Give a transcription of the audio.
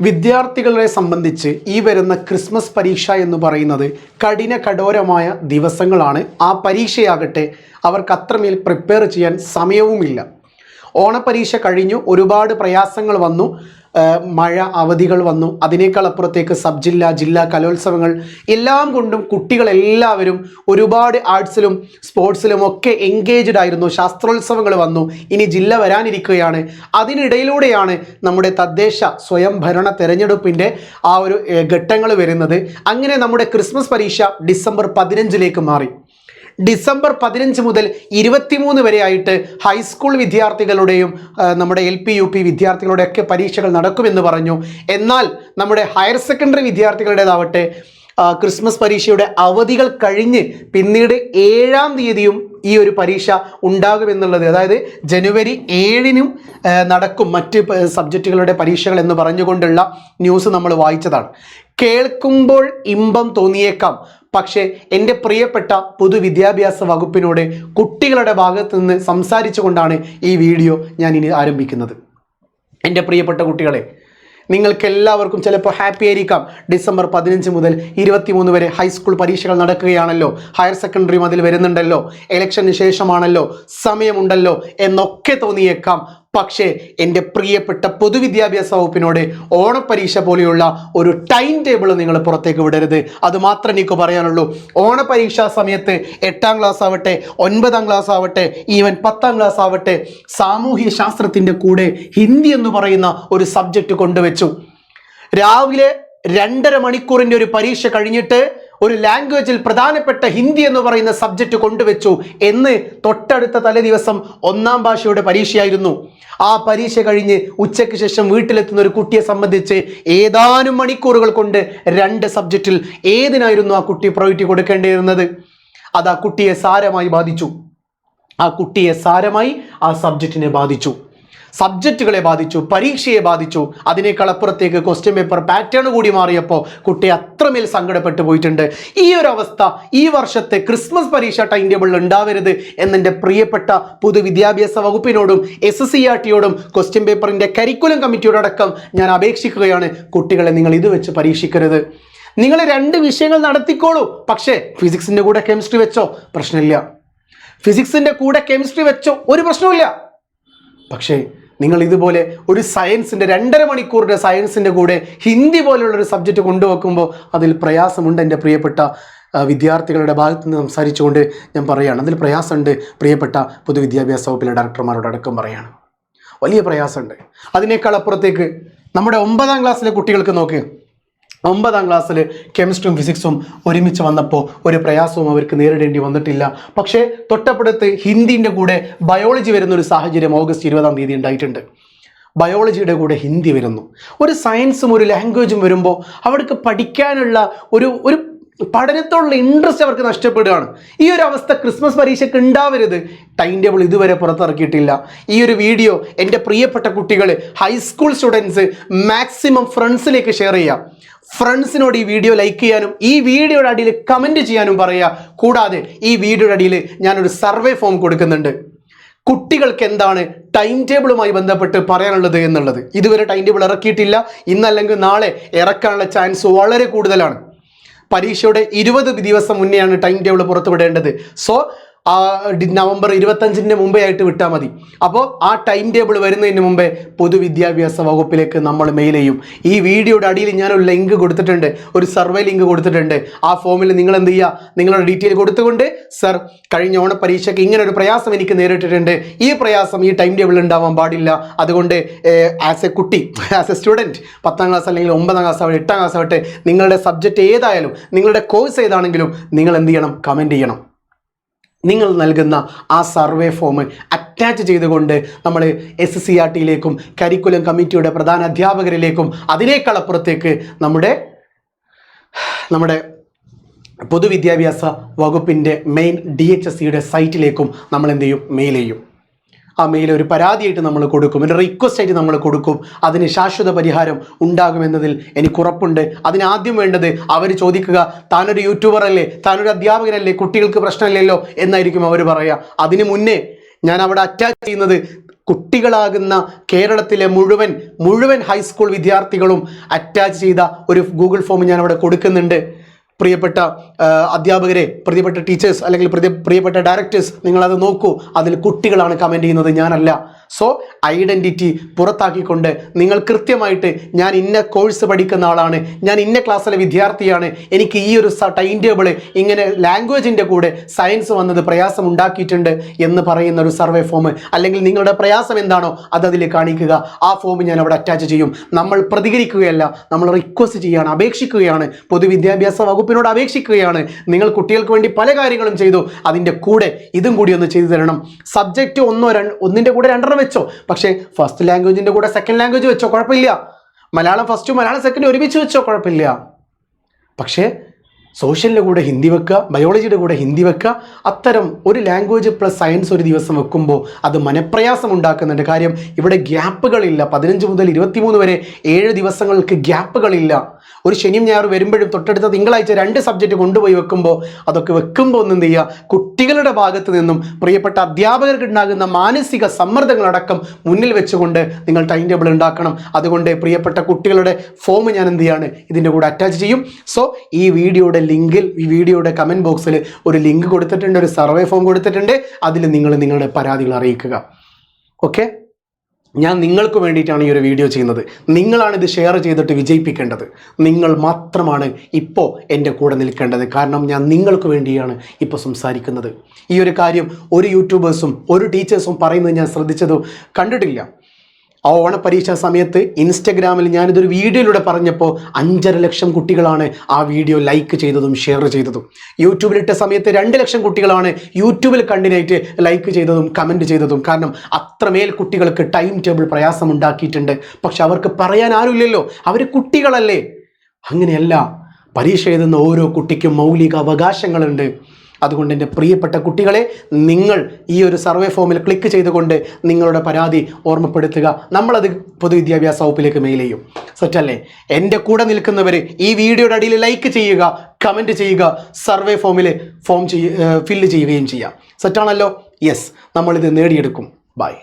വിദ്യാർത്ഥികളെ സംബന്ധിച്ച് ഈ വരുന്ന ക്രിസ്മസ് പരീക്ഷ എന്ന് പറയുന്നത് കഠിന കഠോരമായ ദിവസങ്ങളാണ്. ആ പരീക്ഷയാകട്ടെ അവർക്ക് അത്രമേൽ പ്രിപ്പയർ ചെയ്യാൻ സമയവുമില്ല. ഓണപരീക്ഷ കഴിഞ്ഞു ഒരുപാട് പ്രയാസങ്ങൾ വന്നു. മഴ അവധികൾ വന്നു. അതിനേക്കാൾ അപ്പുറത്തേക്ക് സബ് ജില്ല ജില്ലാ കലോത്സവങ്ങൾ എല്ലാം കൊണ്ടും കുട്ടികളെല്ലാവരും ഒരുപാട് ആർട്സിലും സ്പോർട്സിലും ഒക്കെ എൻഗേജ്ഡ് ആയിരുന്നു. ശാസ്ത്രോത്സവങ്ങൾ വന്നു. ഇനി ജില്ല വരാനിരിക്കുകയാണ്. അതിനിടയിലൂടെയാണ് നമ്മുടെ തദ്ദേശ സ്വയംഭരണ തെരഞ്ഞെടുപ്പിന്റെ ആ ഒരു ഘട്ടങ്ങൾ വരുന്നത്. അങ്ങനെ നമ്മുടെ ക്രിസ്മസ് പരീക്ഷ ഡിസംബർ പതിനഞ്ചിലേക്ക് മാറി. ഡിസംബർ പതിനഞ്ച് മുതൽ ഇരുപത്തിമൂന്ന് വരെ ആയിട്ട് ഹൈസ്കൂൾ വിദ്യാർത്ഥികളുടെയും നമ്മുടെ എൽ പി യു പി വിദ്യാർത്ഥികളുടെയൊക്കെ പരീക്ഷകൾ നടക്കുമെന്ന് പറഞ്ഞു. എന്നാൽ നമ്മുടെ ഹയർ സെക്കൻഡറി വിദ്യാർത്ഥികളുടേതാവട്ടെ ക്രിസ്മസ് പരീക്ഷയുടെ അവധികൾ കഴിഞ്ഞ് പിന്നീട് ഏഴാം തീയതിയും ഈ ഒരു പരീക്ഷ ഉണ്ടാകുമെന്നുള്ളത് അതായത് ജനുവരി ഏഴിനും നടക്കും മറ്റ് സബ്ജക്റ്റുകളുടെ പരീക്ഷകൾ എന്ന് പറഞ്ഞുകൊണ്ടുള്ള ന്യൂസ് നമ്മൾ വായിച്ചതാണ്. കേൾക്കുമ്പോൾ ഇമ്പം തോന്നിയേക്കാം. പക്ഷേ എന്റെ പ്രിയപ്പെട്ട പൊതുവിദ്യാഭ്യാസ വകുപ്പിനോട് കുട്ടികളുടെ ഭാഗത്ത് നിന്ന് സംസാരിച്ചുകൊണ്ടാണ് ഈ വീഡിയോ ഞാൻ ഇനി ആരംഭിക്കുന്നത്. എന്റെ പ്രിയപ്പെട്ട കുട്ടികളെ നിങ്ങൾക്ക് എല്ലാവർക്കും ചിലപ്പോൾ ഹാപ്പി ആയിരിക്കാം. ഡിസംബർ പതിനഞ്ച് മുതൽ ഇരുപത്തിമൂന്ന് വരെ ഹൈസ്കൂൾ പരീക്ഷകൾ നടക്കുകയാണല്ലോ. ഹയർ സെക്കൻഡറിയും അതിൽ വരുന്നുണ്ടല്ലോ. ഇലക്ഷന് ശേഷമാണല്ലോ. സമയമുണ്ടല്ലോ എന്നൊക്കെ തോന്നിയേക്കാം. പക്ഷേ എന്റെ പ്രിയപ്പെട്ട പൊതുവിദ്യാഭ്യാസ വകുപ്പിനോട് ഓണപ്പരീക്ഷ പോലെയുള്ള ഒരു ടൈം ടേബിൾ നിങ്ങൾ പുറത്തേക്ക് വിടരുത്. അത് മാത്രമേ എനിക്ക് പറയാനുള്ളൂ. ഓണപരീക്ഷാ സമയത്ത് എട്ടാം ക്ലാസ് ആവട്ടെ ഒൻപതാം ക്ലാസ് ആവട്ടെ ഈവൻ പത്താം ക്ലാസ് ആവട്ടെ സാമൂഹ്യ ശാസ്ത്രത്തിന്റെ കൂടെ ഹിന്ദി എന്ന് പറയുന്ന ഒരു സബ്ജക്റ്റ് കൊണ്ടുവച്ചു. രാവിലെ രണ്ടര മണിക്കൂറിന്റെ ഒരു പരീക്ഷ കഴിഞ്ഞിട്ട് ഒരു ലാംഗ്വേജിൽ പ്രധാനപ്പെട്ട ഹിന്ദി എന്ന് പറയുന്ന സബ്ജക്റ്റ് കൊണ്ടുവച്ചു എന്ന് തൊട്ടടുത്ത തലേ ദിവസം ഒന്നാം ഭാഷയുടെ പരീക്ഷയായിരുന്നു. ആ പരീക്ഷ കഴിഞ്ഞ് ഉച്ചയ്ക്ക് ശേഷം വീട്ടിലെത്തുന്ന ഒരു കുട്ടിയെ സംബന്ധിച്ച് ഏതാനും മണിക്കൂറുകൾ കൊണ്ട് രണ്ട് സബ്ജക്റ്റിൽ ഏതിനായിരുന്നു ആ കുട്ടി പ്രയോറിറ്റി കൊടുക്കേണ്ടിയിരുന്നത്? അത് ആ കുട്ടിയെ സാരമായി ബാധിച്ചു. ആ കുട്ടിയെ സാരമായി ആ സബ്ജക്റ്റിനെ ബാധിച്ചു. സബ്ജക്റ്റുകളെ ബാധിച്ചു പരീക്ഷയെ ബാധിച്ചു. അതിനേക്കാൾ അപ്പുറത്തേക്ക് ക്വസ്റ്റ്യൻ പേപ്പർ പാറ്റേൺ കൂടി മാറിയപ്പോൾ കുട്ടി അത്രമേൽ സങ്കടപ്പെട്ടു പോയിട്ടുണ്ട്. ഈ ഒരു അവസ്ഥ ഈ വർഷത്തെ ക്രിസ്മസ് പരീക്ഷ ടൈം ടേബിളിൽ ഉണ്ടാവരുത് എന്നെന്റെ പ്രിയപ്പെട്ട പൊതുവിദ്യാഭ്യാസ വകുപ്പിനോടും എസ് എസ് സി ആർ ടിയോടും ക്വസ്റ്റ്യൻ പേപ്പറിന്റെ കരിക്കുലം കമ്മിറ്റിയോടക്കം ഞാൻ അപേക്ഷിക്കുകയാണ്. കുട്ടികളെ നിങ്ങൾ ഇത് വെച്ച് പരീക്ഷിക്കരുത്. നിങ്ങൾ രണ്ട് വിഷയങ്ങൾ നടത്തിക്കോളൂ. പക്ഷേ ഫിസിക്സിന്റെ കൂടെ കെമിസ്ട്രി വെച്ചോ? പ്രശ്നമില്ല. ഫിസിക്സിന്റെ കൂടെ കെമിസ്ട്രി വെച്ചോ? ഒരു പ്രശ്നവുമില്ല. പക്ഷേ നിങ്ങൾ ഇതുപോലെ ഒരു സയൻസിന്റെ രണ്ടര മണിക്കൂറിന്റെ സയൻസിന്റെ കൂടെ ഹിന്ദി പോലുള്ള ഒരു സബ്ജക്റ്റ് കൊണ്ടുവെക്കുമ്പോൾ അതിൽ പ്രയാസമുണ്ട് എന്റെ പ്രിയപ്പെട്ട വിദ്യാർത്ഥികളുടെ ഭാഗത്ത് നിന്ന് സംസാരിച്ചുകൊണ്ട് ഞാൻ പറയുകയാണ്. അതിൽ പ്രയാസമുണ്ട് പ്രിയപ്പെട്ട പൊതുവിദ്യാഭ്യാസ വകുപ്പിലെ ഡയറക്ടർമാരോട് അടക്കം പറയുകയാണ്. വലിയ പ്രയാസമുണ്ട്. അതിനേക്കാൾ അപ്പുറത്തേക്ക് നമ്മുടെ ഒമ്പതാം ക്ലാസ്സിലെ കുട്ടികൾക്ക് നോക്ക്. ഒമ്പതാം ക്ലാസ്സിൽ കെമിസ്ട്രിയും ഫിസിക്സും ഒരുമിച്ച് വന്നപ്പോൾ ഒരു പ്രയാസവും അവർക്ക് നേരിടേണ്ടി വന്നിട്ടില്ല. പക്ഷേ തൊട്ടപ്പുറത്ത് ഹിന്ദിന്റെ കൂടെ ബയോളജി വരുന്ന ഒരു സാഹചര്യം ഓഗസ്റ്റ് ഇരുപതാം തീയതി ഉണ്ടായിട്ടുണ്ട്. ബയോളജിയുടെ കൂടെ ഹിന്ദി വരുന്നു. ഒരു സയൻസും ഒരു ലാംഗ്വേജും വരുമ്പോൾ അവർക്ക് പഠിക്കാനുള്ള ഒരു ഒരു പഠനത്തോടുള്ള ഇൻട്രസ്റ്റ് അവർക്ക് നഷ്ടപ്പെടുകയാണ്. ഈ ഒരു അവസ്ഥ ക്രിസ്മസ് പരീക്ഷയ്ക്ക് ഉണ്ടാവരുത് ടൈം ടേബിൾ ഇതുവരെ പുറത്തിറക്കിയിട്ടില്ല. ഈ ഒരു വീഡിയോ എന്റെ പ്രിയപ്പെട്ട കുട്ടികൾ ഹൈസ്കൂൾ സ്റ്റുഡൻസ് മാക്സിമം ഫ്രണ്ട്സിലേക്ക് ഷെയർ ചെയ്യാം. ഫ്രണ്ട്സിനോട് ഈ വീഡിയോ ലൈക്ക് ചെയ്യാനും ഈ വീഡിയോയുടെ അടിയിൽ കമന്റ് ചെയ്യാനും പറയുക. കൂടാതെ ഈ വീഡിയോയുടെ അടിയിൽ ഞാനൊരു സർവേ ഫോം കൊടുക്കുന്നുണ്ട്. കുട്ടികൾക്ക് എന്താണ് ടൈം ടേബിളുമായി ബന്ധപ്പെട്ട് പറയാനുള്ളത് എന്നുള്ളത്. ഇതുവരെ ടൈം ടേബിൾ ഇറക്കിയിട്ടില്ല. ഇന്നല്ലെങ്കിൽ നാളെ ഇറക്കാനുള്ള ചാൻസ് വളരെ കൂടുതലാണ്. പരീക്ഷയുടെ ഇരുപത് ദിവസം മുന്നെയാണ് ടൈം ടേബിൾ പുറത്തുവിടേണ്ടത്. സോ നവംബർ ഇരുപത്തഞ്ചിന്റെ മുമ്പേ ആയിട്ട് വിട്ടാൽ മതി. അപ്പോൾ ആ ടൈം ടേബിൾ വരുന്നതിന് മുമ്പേ പൊതുവിദ്യാഭ്യാസ വകുപ്പിലേക്ക് നമ്മൾ മെയിൽ ചെയ്യും. ഈ വീഡിയോയുടെ അടിയിൽ ഞാനൊരു ലിങ്ക് കൊടുത്തിട്ടുണ്ട്. ഒരു സർവേ ലിങ്ക് കൊടുത്തിട്ടുണ്ട്. ആ ഫോമിൽ നിങ്ങൾ എന്ത് ചെയ്യുക? നിങ്ങളുടെ ഡീറ്റെയിൽ കൊടുത്തുകൊണ്ട് സർ കഴിഞ്ഞ ഓണ പരീക്ഷയ്ക്ക് ഇങ്ങനെ ഒരു പ്രയാസം എനിക്ക് നേരിട്ടിട്ടുണ്ട്. ഈ പ്രയാസം ഈ ടൈം ടേബിൾ ഉണ്ടാവാൻ പാടില്ല. അതുകൊണ്ട് ആസ് എ കുട്ടി ആസ് എ സ്റ്റുഡന്റ് പത്താം ക്ലാസ് അല്ലെങ്കിൽ ഒമ്പതാം ക്ലാസ് ആവട്ടെ എട്ടാം ക്ലാസ് ആവട്ടെ നിങ്ങളുടെ സബ്ജക്റ്റ് ഏതായാലും നിങ്ങളുടെ കോഴ്സ് ഏതാണെങ്കിലും നിങ്ങൾ എന്ത് ചെയ്യണം? കമന്റ് ചെയ്യണം. നിങ്ങൾ നൽകുന്ന ആ സർവേ ഫോം അറ്റാച്ച് ചെയ്തുകൊണ്ട് നമ്മൾ എസ് സി ആർ ടിയിലേക്കും കരിക്കുലം കമ്മിറ്റിയുടെ പ്രധാന അധ്യാപകരിലേക്കും അതിനേക്കാളപ്പുറത്തേക്ക് നമ്മുടെ നമ്മുടെ പൊതുവിദ്യാഭ്യാസ വകുപ്പിന്റെ മെയിൻ ഡി എച്ച് എസ് സിയുടെ സൈറ്റിലേക്കും നമ്മൾ എന്ത് ചെയ്യും? മെയിൽ ചെയ്യും. ആ മെയിൽ ഒരു പരാതിയായിട്ട് നമ്മൾ കൊടുക്കും. ഒരു റിക്വസ്റ്റ് ആയിട്ട് നമ്മൾ കൊടുക്കും. അതിന് ശാശ്വത പരിഹാരം ഉണ്ടാകുമെന്നതിൽ എനിക്ക് ഉറപ്പുണ്ട്. അതിനാദ്യം വേണ്ടത് അവർ ചോദിക്കുക താനൊരു യൂട്യൂബർ അല്ലേ? താനൊരു അധ്യാപകനല്ലേ? കുട്ടികൾക്ക് പ്രശ്നമില്ലല്ലോ? എന്നായിരിക്കും അവർ പറയുക. അതിനു മുന്നേ ഞാൻ അവിടെ അറ്റാച്ച് ചെയ്യുന്നത് കുട്ടികളാകുന്ന കേരളത്തിലെ മുഴുവൻ മുഴുവൻ ഹൈസ്കൂൾ വിദ്യാർത്ഥികളും അറ്റാച്ച് ചെയ്ത ഒരു ഗൂഗിൾ ഫോം ഞാൻ അവിടെ കൊടുക്കുന്നുണ്ട്. പ്രിയപ്പെട്ട അധ്യാപകരെ പ്രിയപ്പെട്ട ടീച്ചേഴ്സ് അല്ലെങ്കിൽ പ്രിയപ്പെട്ട ഡയറക്ടേഴ്സ് നിങ്ങളത് നോക്കൂ. അതിൽ കുട്ടികളാണ് കമന്റ് ചെയ്യുന്നത്. ഞാനല്ല. സോ ഐഡന്റിറ്റി പുറത്താക്കിക്കൊണ്ട് നിങ്ങൾ കൃത്യമായിട്ട് ഞാൻ ഇന്ന കോഴ്സ് പഠിക്കുന്ന ആളാണ് ഞാൻ ഇന്ന ക്ലാസ്സിലെ വിദ്യാർത്ഥിയാണ് എനിക്ക് ഈ ഒരു ടൈം ടേബിൾ ഇങ്ങനെ ലാംഗ്വേജിന്റെ കൂടെ സയൻസ് വന്നത് പ്രയാസം ഉണ്ടാക്കിയിട്ടുണ്ട് എന്ന് പറയുന്ന ഒരു സർവേ ഫോം അല്ലെങ്കിൽ നിങ്ങളുടെ പ്രയാസം എന്താണോ അത് അതിൽ കാണിക്കുക. ആ ഫോം ഞാൻ അവിടെ അറ്റാച്ച് ചെയ്യും. നമ്മൾ പ്രതികരിക്കുകയല്ല നമ്മൾ റിക്വസ്റ്റ് ചെയ്യുകയാണ് അപേക്ഷിക്കുകയാണ്. പൊതുവിദ്യാഭ്യാസ വകുപ്പിനോട് അപേക്ഷിക്കുകയാണ്. നിങ്ങൾ കുട്ടികൾക്ക് വേണ്ടി പല കാര്യങ്ങളും ചെയ്തു. അതിന്റെ കൂടെ ഇതും കൂടി ഒന്ന് ചെയ്തു തരണം. സബ്ജക്റ്റ് ഒന്നോ രണ്ട് ഒന്നിന്റെ കൂടെ രണ്ടെണ്ണം വെച്ചോ. പക്ഷേ ഫസ്റ്റ് ലാംഗ്വേജിന്റെ കൂടെ സെക്കൻഡ് ലാംഗ്വേജ് വെച്ചോ കുഴപ്പമില്ല. മലയാളം ഫസ്റ്റും മലയാളം സെക്കൻഡും ഒരുമിച്ച് വെച്ചോ കുഴപ്പമില്ല. പക്ഷേ സോഷ്യലിന്റെ കൂടെ ഹിന്ദി വെക്കുക ബയോളജിയുടെ കൂടെ ഹിന്ദി വെക്കുക അത്തരം ഒരു ലാംഗ്വേജ് പ്ലസ് സയൻസ് ഒരു ദിവസം വെക്കുമ്പോൾ അത് മനപ്രയാസം ഉണ്ടാക്കുന്നുണ്ട് കാര്യം ഇവിടെ ഗ്യാപ്പുകളില്ല. പതിനഞ്ച് മുതൽ ഇരുപത്തിമൂന്ന് വരെ ഏഴ് ദിവസങ്ങൾക്ക് ഗ്യാപ്പുകളില്ല. ഒരു ശനിയും ഞായറും വരുമ്പോഴും തൊട്ടടുത്ത തിങ്കളാഴ്ച രണ്ട് സബ്ജക്റ്റ് കൊണ്ടുപോയി വെക്കുമ്പോൾ അതൊക്കെ വെക്കുമ്പോൾ ഒന്നും ചെയ്യുക? കുട്ടികളുടെ ഭാഗത്ത് നിന്നും പ്രിയപ്പെട്ട അധ്യാപകർക്ക് ഉണ്ടാകുന്ന മാനസിക സമ്മർദ്ദങ്ങളടക്കം മുന്നിൽ വെച്ചുകൊണ്ട് നിങ്ങൾ ടൈം ടേബിൾ ഉണ്ടാക്കണം. അതുകൊണ്ട് പ്രിയപ്പെട്ട കുട്ടികളുടെ ഫോം ഞാൻ എന്ത് ചെയ്യാണ്? ഇതിന്റെ കൂടെ അറ്റാച്ച് ചെയ്യും. സോ ഈ വീഡിയോയുടെ ലിങ്കിൽ ഈ വീഡിയോയുടെ കമന്റ് ബോക്സിൽ ഒരു ലിങ്ക് കൊടുത്തിട്ടുണ്ട് ഒരു സർവേ ഫോം കൊടുത്തിട്ടുണ്ട്. അതിൽ നിങ്ങൾ നിങ്ങളുടെ പരാതികൾ അറിയിക്കുക. ഓക്കെ ഞാൻ നിങ്ങൾക്ക് വേണ്ടിയിട്ടാണ് ഈ ഒരു വീഡിയോ ചെയ്യുന്നത്. നിങ്ങളാണ് ഇത് ഷെയർ ചെയ്തിട്ട് വിജയിപ്പിക്കേണ്ടത്. നിങ്ങൾ മാത്രമാണ് ഇപ്പോൾ എന്റെ കൂടെ നിൽക്കേണ്ടത്. കാരണം ഞാൻ നിങ്ങൾക്ക് വേണ്ടിയാണ് ഇപ്പോൾ സംസാരിക്കുന്നത്. ഈ ഒരു കാര്യം ഒരു യൂട്യൂബേഴ്സും ഒരു ടീച്ചേഴ്സും പറയുന്നത് ഞാൻ ശ്രദ്ധിച്ചത് കണ്ടിട്ടില്ല. ആ ഓണപരീക്ഷാ സമയത്ത് ഇൻസ്റ്റഗ്രാമിൽ ഞാനിതൊരു വീഡിയോയിലൂടെ പറഞ്ഞപ്പോൾ അഞ്ചര ലക്ഷം കുട്ടികളാണ് ആ വീഡിയോ ലൈക്ക് ചെയ്തതും ഷെയർ ചെയ്തതും. യൂട്യൂബിലിട്ട സമയത്ത് രണ്ട് ലക്ഷം കുട്ടികളാണ് യൂട്യൂബിൽ കണ്ടിനായിട്ട് ലൈക്ക് ചെയ്തതും കമന്റ് ചെയ്തതും. കാരണം അത്രമേൽ കുട്ടികൾക്ക് ടൈം ടേബിൾ പ്രയാസമുണ്ടാക്കിയിട്ടുണ്ട്. പക്ഷെ അവർക്ക് പറയാൻ ആരുമില്ലല്ലോ. അവർ കുട്ടികളല്ലേ. അങ്ങനെയല്ല പരീക്ഷ എഴുതുന്ന ഓരോ കുട്ടിക്കും മൗലിക അവകാശങ്ങളുണ്ട് അതുകൊണ്ട് എന്റെ പ്രിയപ്പെട്ട കുട്ടികളെ നിങ്ങൾ ഈ ഒരു സർവേ ഫോമിൽ ക്ലിക്ക് ചെയ്തുകൊണ്ട് നിങ്ങളുടെ പരാതി ഓർമ്മപ്പെടുത്തുക. നമ്മളത് പൊതുവിദ്യാഭ്യാസ വകുപ്പിലേക്ക് മെയിൽ ചെയ്യും. സെറ്റല്ലേ എന്റെ കൂടെ നിൽക്കുന്നവർ ഈ വീഡിയോയുടെ അടിയിൽ ലൈക്ക് ചെയ്യുക കമന്റ് ചെയ്യുക സർവേ ഫോമിൽ ഫോം ചെയ്യ ഫില്ല് ചെയ്യുകയും ചെയ്യാം. സെറ്റാണല്ലോ യെസ് നമ്മളിത് നേടിയെടുക്കും. ബൈ